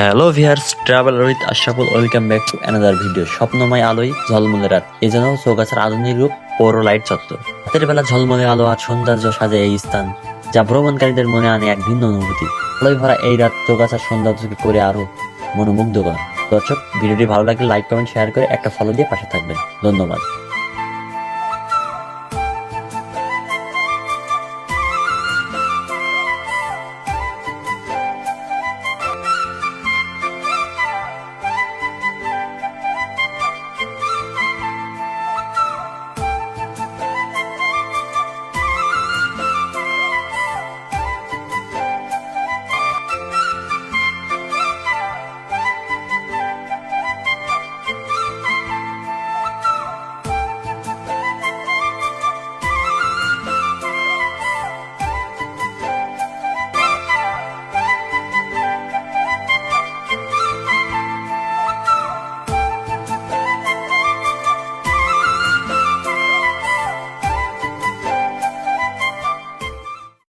Hello viewers travel with Ashaful welcome back to another video স্বপ্নময় আলোয় ঝলমলে রাত। এই যেন চৌগাছার আধুনিক রূপ, পৌর লাইট চত্বর রাতের বেলা ঝলমলে আলো আর সৌন্দর্য সাজে এই স্থান, যা ভ্রমণকারীদের মনে আনে এক ভিন্ন অনুভূতি। আলোয় ভরা এই রাত চৌগাছার সৌন্দর্যকে করে আরও মনোমুগ্ধকর। দর্শক, ভিডিওটি ভালো লাগলে লাইক কমেন্ট শেয়ার করে একটা ফলো দিয়ে পাশে থাকবেন। ধন্যবাদ।